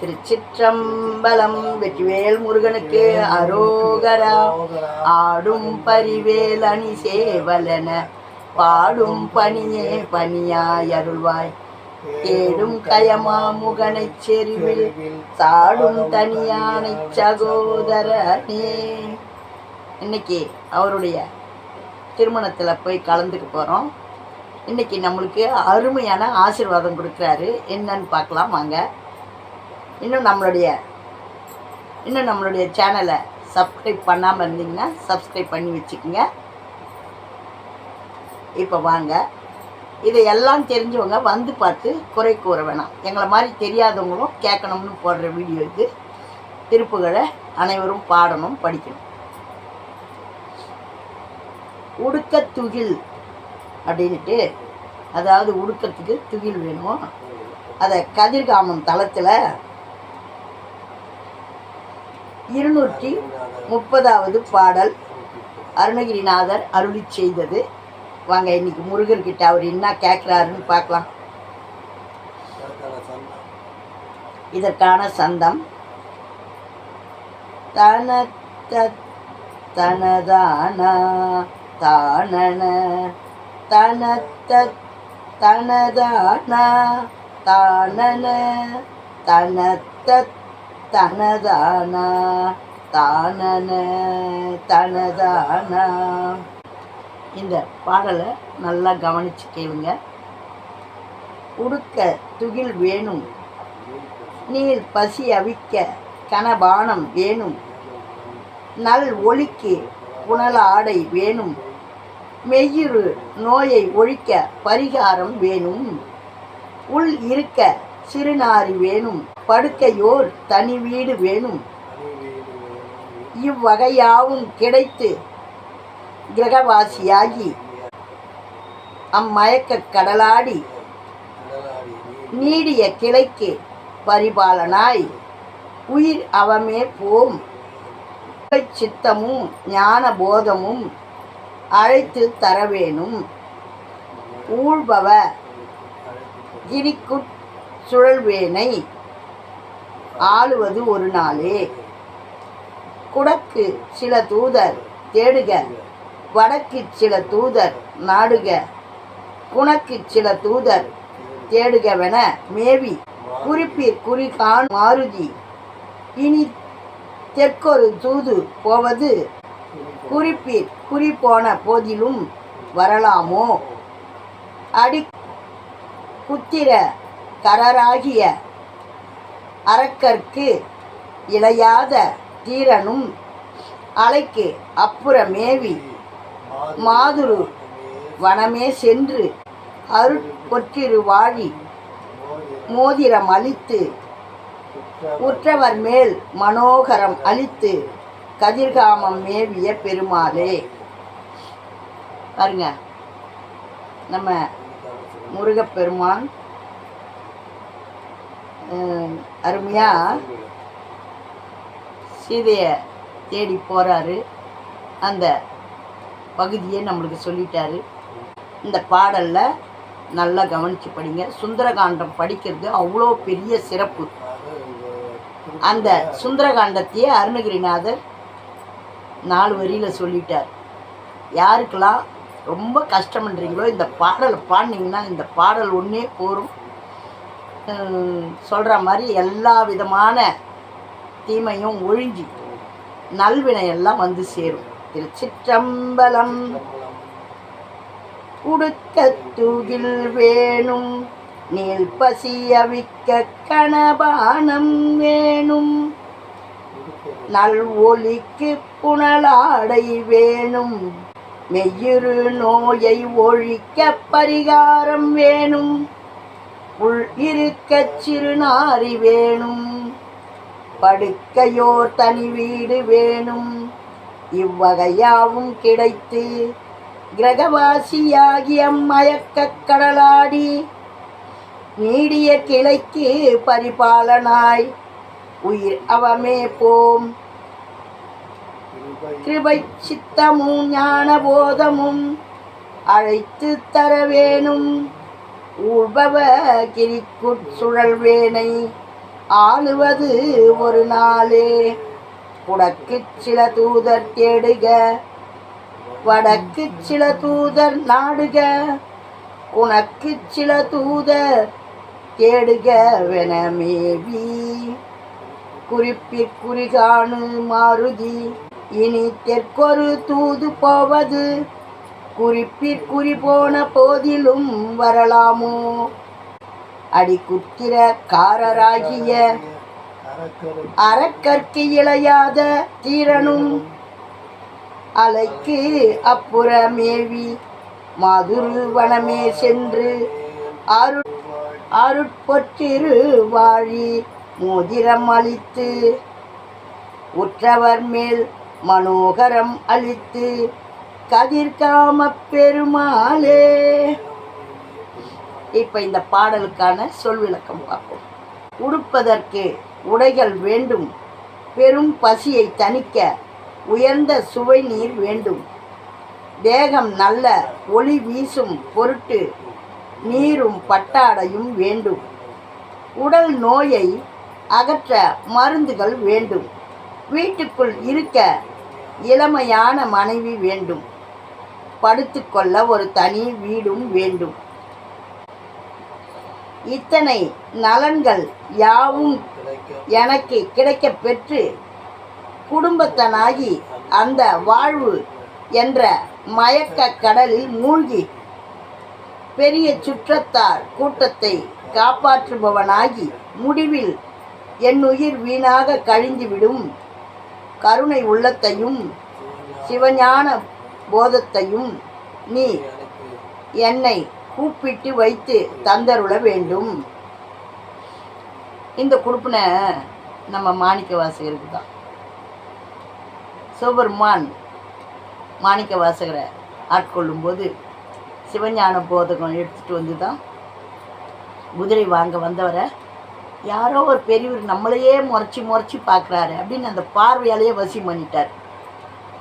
திருச்சிற்றம்பலம் வெற்றிவேல் முருகனுக்கு அரோகரா. ஆடும் பரிவேல் அணி சேவலன பாடும் பணியே பணியாய் அருள்வாய். தேடும் கயமா முகனைச் செறிவில் சாடும் தனியானை சகோதரனே. இன்னைக்கு அவருடைய திருமணத்தில் போய் கலந்துக்க போகிறோம் இன்னைக்கு நம்மளுக்கு அருமையான ஆசிர்வாதம் கொடுக்குறாரு. என்னன்னு பார்க்கலாம் வாங்க. இன்னும் நம்மளுடைய இன்னும் நம்மளுடைய சேனலை சப்ஸ்கிரைப் பண்ணாமல் இருந்தீங்கன்னா சப்ஸ்கிரைப் பண்ணி வச்சுக்கோங்க. இப்போ வாங்க. இதையெல்லாம் தெரிஞ்சவங்க வந்து பார்த்து குறை கூற வேணாம். எங்களை மாதிரி தெரியாதவங்களும் கேட்கணும்னு போடுற வீடியோ இது. திருப்புகளை அனைவரும் பாடணும் படிக்கணும். உடுக்க துகில் அப்படின்ட்டு அதாவது உடுக்கத்துக்கு துகில் வேணும். அதை கதிர்காமம் தளத்தில் இருநூற்றி முப்பதாவது பாடல் அருணகிரிநாதர் அருளி செய்தது. வாங்க இன்னைக்கு முருகர்கிட்ட அவர் என்ன கேட்குறாருன்னு பார்க்கலாம். இதற்கான சந்தம். தனத்த தனதானா தானன தனத்த தனதானா தானன தனத்த தனதானா? தானன தனதானா? இந்த பாடலை நல்லா கவனிச்சு கேளுங்க. உடுக்க துகில் வேணும். நீர் பசி அவிக்க கனபானம் வேணும். நல் ஒளிக்கு புனல் ஆடை வேணும். மெய்யுறு நோயை ஒழிக்க பரிகாரம் வேணும். உள் இருக்க சிறுநாரி வேணும். படுக்கையோர் தனி வீடு வேணும். இவ்வகையாவும் கிடைத்து கிரகவாசியாகி அம்மயக்க கடலாடி நீடிய கிளைக்கு பரிபாலனாய் உயிர் அவமே போம். சித்தமும் ஞான போதமும் அழைத்து தரவேணும். ஊழ்பவ கிரிக்குட் சுழல்வேனை ஆளுவது ஒரு நாளே. குடக்கு சில தூதர் தேடுக வடக்கு சில தூதர் நாடுக குணக்கு சில தூதர் தேடுகவென மேவி குறிப்பிற் குறிகான் மாருதி. இனி தெற்கொரு தூது போவது குறிப்பிற் குறி போன போதிலும் வரலாமோ? அடி குத்திர கரராகிய அரக்கர்க்கு இளையாத தீரனும் அலைக்கு அப்புறமேவி மாதுரு வனமே சென்று அருட்பொற்றிரு வாழி மோதிரம் அளித்து உற்றவர் மேல் மனோகரம் அளித்து கதிர்காமம் மேவிய பெருமாளே. பாருங்க நம்ம முருகப்பெருமான் அருமையாக சீதையை தேடி போகிறாரு அந்த பகுதியை நம்மளுக்கு சொல்லிட்டாரு. இந்த பாடலில் நல்லா கவனித்து படிங்க. சுந்தரகாண்டம் படிக்கிறது அவ்வளோ பெரிய சிறப்பு. அந்த சுந்தரகாண்டத்தையே அருணகிரிநாதர் நாலு வரியில் சொல்லிட்டார். யாருக்கெல்லாம் ரொம்ப கஷ்டம்ன்றீங்களோ இந்த பாடலை பாடினீங்கன்னா இந்த பாடல் ஒன்றே போரும். சொல்கிற மாதிரி எல்லா விதமான தீமையும் ஒழிஞ்சி நல்வினையெல்லாம் வந்து சேரும். திருச்சிற்றம்பலம். உடுக்க தூகில் வேணும். நீல் பசி அவிக்க கணபானம் வேணும். நல் ஒளிக்கு புனலாடை வேணும். மெய்யுறு நோயை ஒழிக்க பரிகாரம் வேணும். உள் இருக்கச் சிறுநாரி வேணும். படுக்கையோர் தனி வீடு வேணும். இவ்வகையாவும் கிடைத்து கிரகவாசியாகிய மயக்கக் கடலாடி நீடிய கிளைக்கு பரிபாலனாய் உயிர் அவமே போம். கிருபை சித்தமும் ஞான போதமும் அழைத்து தர வேணும். உழ்பவ கிரிக்குட் சுழல்வேனை ஆளுவது ஒரு நாளே. குடக்கு சில தூதர் தேடுக வடக்கு சில தூதர் நாடுக உனக்கு சில தூதர் தேடுக வெனமேவி குறிப்பிற்குறிகாணு மாருதி இனி தெற்கொரு தூது போவது குறிப்பிற்குறி போன போதிலும் வரலாமோ? அடிக்குத்திரக்காரராகிய அறக்கற்கு இளையாத தீரனும் அலைக்கு அப்புறமேவி மதுரு வனமே சென்று அரு அருட்பொற்றிரு வாழி மோதிரம் அளித்து உற்றவர் மேல் மனோகரம் அளித்து கதிர்காம பெருமாளே. இப்போ இந்த பாடலுக்கான சொல் விளக்கம் பார்ப்போம். உடுப்பதற்கு உடைகள் வேண்டும். பெரும் பசியை தணிக்க உயர்ந்த சுவை நீர் வேண்டும். தேகம் நல்ல ஒளி வீசும் பொருட்டு நீரும் பட்டாடையும் வேண்டும். உடல் நோயை அகற்ற மருந்துகள் வேண்டும். வீட்டுக்குள் இருக்க இளமையான மனைவி வேண்டும். படுத்துக்கொள்ள ஒரு தனி வீடும் வேண்டும். இத்தனை நலன்கள் யாவும் எனக்கு கிடைக்கப் பெற்று குடும்பத்தனாகி அந்த வாழ்வு என்ற மயக்க கடலில் மூழ்கி பெரிய சுற்றத்தார் கூட்டத்தை காப்பாற்றுபவனாகி முடிவில் என் உயிர் வீணாக கழிந்துவிடும். கருணை உள்ளத்தையும் சிவஞான போதத்தையும் நீ என்னை கூப்பிட்டு வைத்து தந்தருள வேண்டும். இந்த குடுப்பினை நம்ம மாணிக்க வாசகருக்கு தான். சிவபெருமான் மாணிக்க வாசகரை ஆட்கொள்ளும் போது சிவஞான போதகம் எடுத்துட்டு வந்து தான் குதிரை வாங்க வந்தவரை யாரோ ஒரு பெரியவர் நம்மளையே முறைச்சி முறைச்சி பார்க்குறாரு அப்படின்னு அந்த பார்வையாலேயே வசியம் பண்ணிட்டார்.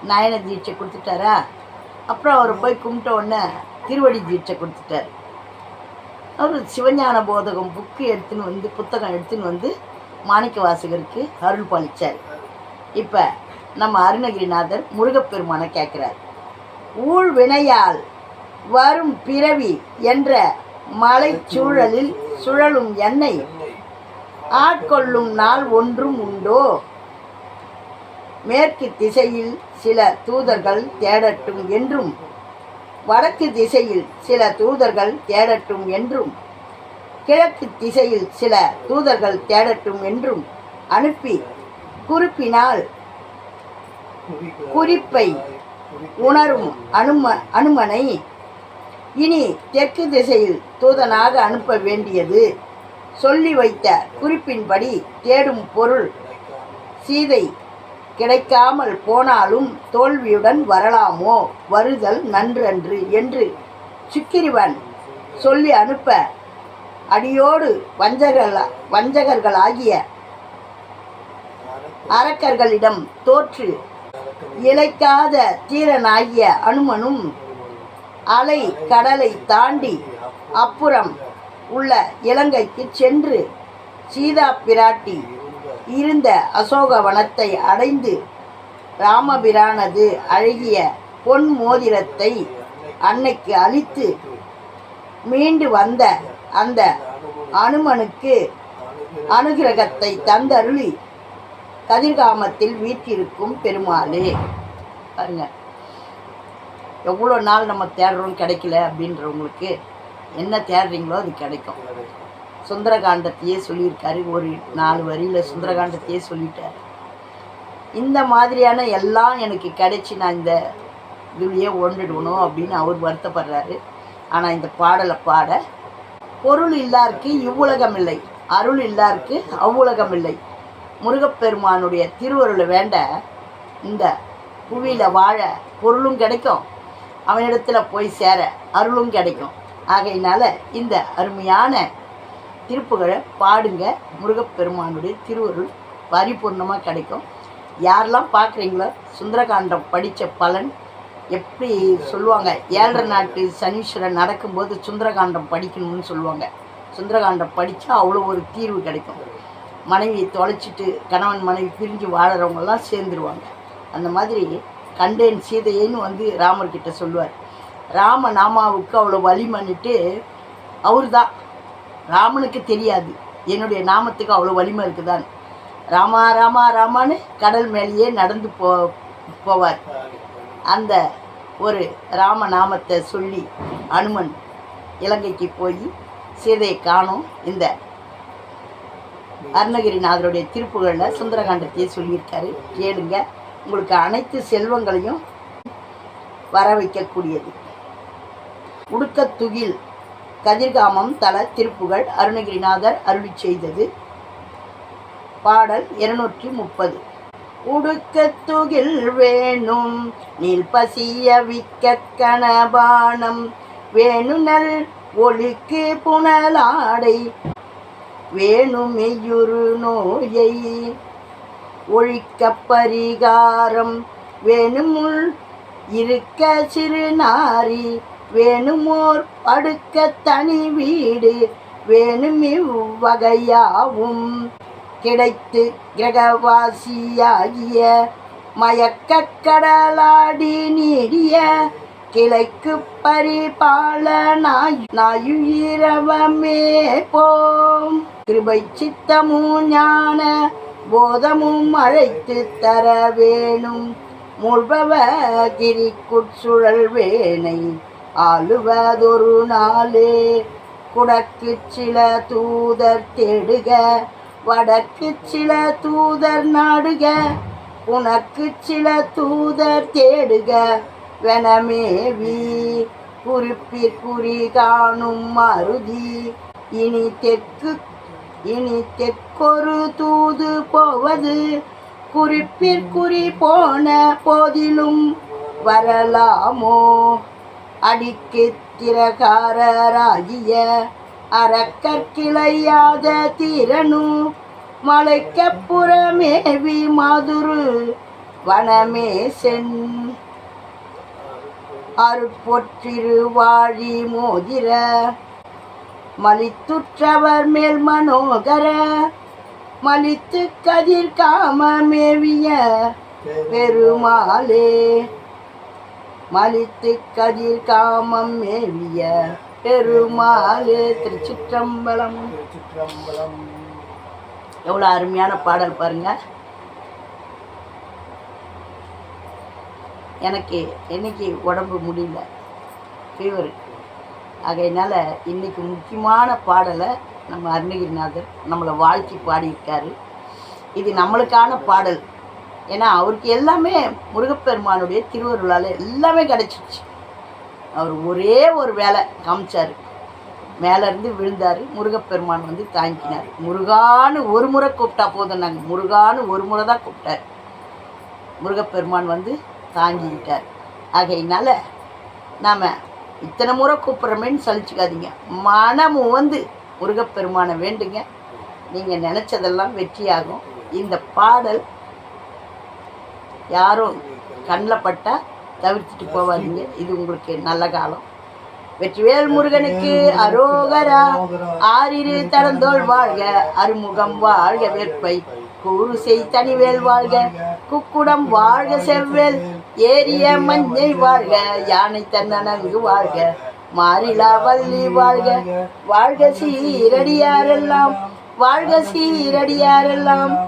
நயன தீட்சை கொடுத்துட்டாரா? அப்புறம் அவர் போய் கும்பிட்ட உடனே திருவடி தீட்சை கொடுத்துட்டார். அவர் சிவஞான போதகம் புக்கு எடுத்துன்னு வந்து புத்தகம் எடுத்துன்னு வந்து மாணிக்க வாசகருக்கு அருள் பாலிச்சார். இப்போ நம்ம அருணகிரிநாதர் முருகப்பெருமானை கேட்குறார் ஊழ் வினையால் வரும் பிறவி என்ற மலைச்சூழலில் சுழலும் எண்ணெய் ஆட்கொள்ளும் நாள் ஒன்றும் உண்டோ? மேற்கு திசையில் சில தூதர்கள் தேடட்டும் என்றும். வடக்கு திசையில் சில தூதர்கள் தேடட்டும் என்றும். கிழக்கு திசையில் சில தூதர்கள் தேடட்டும் என்றும் அனுப்பி குறிப்பினால் குறிப்பை உணரும் அனும அனுமனை இனி தெற்கு திசையில் தூதனாக அனுப்ப வேண்டியது. சொல்லி வைத்த குறிப்பின்படி தேடும் பொருள் சீதை கிடைக்காமல் போனாலும் தோல்வியுடன் வரலாமோ? வருதல் நன்றன்று என்று சுக்கிரிவன் சொல்லி அனுப்ப அடியோடு வஞ்சகர்கள் வஞ்சகர்களாகிய அரக்கர்களிடம் தோற்று இழைக்காத தீரனாகிய அனுமனும் அலை கடலை தாண்டி அப்புறம் உள்ள இலங்கைக்கு சென்று சீதா பிராட்டி இருந்த அசோக வனத்தை அடைந்து ராமபிரானது அழகிய பொன் மோதிரத்தை அன்னைக்கு அளித்து மீண்டு வந்த அந்த அனுமனுக்கு அனுகிரகத்தை தந்தருளி கதிர்காமத்தில் வீற்றிருக்கும் பெருமாளே. பாருங்க. எவ்வளோ நாள் நம்ம தேடுறோம் கிடைக்கல அப்படின்றவங்களுக்கு என்ன தேடுறீங்களோ அது கிடைக்கும். சுந்தரகாண்டத்தையே சொல்லியிருக்காரு. ஒரு நாலு வரியில் சுந்தரகாண்டத்தையே சொல்லிட்டார். இந்த மாதிரியான எல்லாம் எனக்கு கிடைச்சி நான் இந்த இதுலேயே ஒன்றுடணும் அப்படின்னு அவர் வருத்தப்படுறாரு. ஆனால் இந்த பாடலை பாட பொருள் இல்லாருக்கு இவ்வுலகம் இல்லை. அருள் இல்லாருக்கு அவ்வுலகம் இல்லை. முருகப்பெருமானுடைய திருவருளை வேண்ட இந்த புவியில் வாழ பொருளும் கிடைக்கும். அவனிடத்தில் போய் சேர அருளும் கிடைக்கும். ஆகையினால இந்த அருமையான திருப்புகழை பாடுங்க முருகப்பெருமானுடைய திருவருள் பரிபூர்ணமாக கிடைக்கும். யாரெல்லாம் பார்க்குறீங்களோ சுந்தரகாண்டம் படித்த பலன் எப்படி சொல்லுவாங்க ஏழரை நாட்டு சனீஸ்வரன் நடக்கும்போது சுந்தரகாண்டம் படிக்கணும்னு சொல்லுவாங்க. சுந்தரகாண்டம் படித்தா அவ்வளோ ஒரு தீர்வு கிடைக்கும். மனைவியை தொலைச்சிட்டு கணவன் மனைவி பிரிஞ்சு வாழறவங்கெல்லாம் சேர்ந்துருவாங்க. அந்த மாதிரி கண்டேன் சீதையன்னு வந்து ராமர்கிட்ட சொல்லுவார். ராம நாமாவுக்கு அவ்வளோ வலிமன்னுட்டு அவர் தான் ராமனுக்கு தெரியாது. என்னுடைய நாமத்துக்கு அவ்வளோ வலிமை இருக்குதான். ராமா ராமா ராமான்னு கடல் மேலேயே நடந்து போ போவார். அந்த ஒரு ராம நாமத்தை சொல்லி அனுமன் இலங்கைக்கு போய் சீதையை காணும் இந்த அருணகிரிநாதருடைய திருப்புகளில் சுந்தரகாண்டத்தையே சொல்லியிருக்காரு. கேளுங்க உங்களுக்கு அனைத்து செல்வங்களையும் வர வைக்கக்கூடியது உடுக்கத்துகில் கதிர்காமம் தல திருப்புகள் அருணகிரிநாதர் அருளி செய்தது. பாடல் இருநூற்றி முப்பது. உடுக்கத்துகில் வேணும் நீல் பசிய விக்க கணபானம் வேணுநல் ஒளிக்கு புனலாடை வேணுமெய்யுறு நோயை ஒழிக்க பரிகாரம். வேணுமுள் இருக்க சிறு நாரி வேணுமோர் படுக்க தனி வீடு வேணும் இவ்வகையாவும் கிடைத்து கிரகவாசியாகிய மயக்கக் கடலாடி நீடிய கிளைக்கு பரிபாலனாயுயிரவமே போம். கிருபை சித்தமும் ஞான போதமும் அழைத்து தர வேணும். முழ்பவ கிரிக்குட் சுழல் வேணை ஆளுவதொரு நாளே. குடக்கு சில தூதர் தேடுக வடக்கு சில தூதர் நாடுக உனக்கு சில தூதர் தேடுக. வெனமேவி குறிப்பிற்குறி காணும் மருதி. இனி தெற்கு இனி தெற்கொரு தூது போவது. குறிப்பிற்குறி போன போதிலும் வரலாமோ? அடிக்கு திரகாரராகிய அறக்கற்கிளையாத தீரனு மலைக்கப்புறமேவி மாதுரு வனமே சென். அருட்பொற்றிருவாழி மோதிர மலித்துற்றவர் மேல் மனோகர மலித்து கதிர் காமமேவிய பெருமாளே. மலித்து கதிர் காமம் மேவிய பெருமாளே திருச்சிற்றம்பலம். திருச்சிற்றம்பலம். எவ்வளோ அருமையான பாடல் பாருங்க. எனக்கு என்னைக்கு உடம்பு முடியல ஃபீவர் ஆகையினால இன்னைக்கு முக்கியமான பாடலை நம்ம அருணகிரிநாதர் நம்மளை வாழ்த்தி பாடியிருக்காரு. இது நம்மளுக்கான பாடல். ஏன்னா அவருக்கு எல்லாமே முருகப்பெருமானுடைய திருவருளால் எல்லாமே கிடச்சிருச்சு. அவர் ஒரே ஒரு வேலை காமிச்சார். மேலேருந்து விழுந்தார் முருகப்பெருமான் வந்து தாங்கினார். முருகான்னு ஒரு முறை கூப்பிட்டா போதும் நாங்கள் முருகான்னு ஒரு முறை தான் கூப்பிட்டார். முருகப்பெருமான் வந்து தாங்கிக்கிட்டார். ஆகையினால நாம் இத்தனை முறை கூப்பிட்றமேன்னு சலிச்சுக்காதீங்க. மனமும் வந்து முருகப்பெருமானை வேண்டுங்க. நீங்கள் நினச்சதெல்லாம் வெற்றியாகும். இந்த பாடல் யாரும் கண்ணில் பட்டால் தவிர்த்துட்டு போவாதீங்க. இது உங்களுக்கு நல்ல காலம். வெற்றிவேல் முருகனுக்கு அரோகரா. ஆறிரு தரந்தோள் வாழ்க. அருமுகம் வாழ்க வேற்பை. கூறுசெய் தனிவேல் வாழ்க. குக்குடம் வாழ்க செவ்வேல். ஏரிய மஞ்சை வாழ்க. யானை தன்னனங்கு வாழ்க. மாறிலா வள்ளி வாழ்க. வாழ்க சீரடியாரெல்லாம். வாழ்க சீரடியாரெல்லாம்.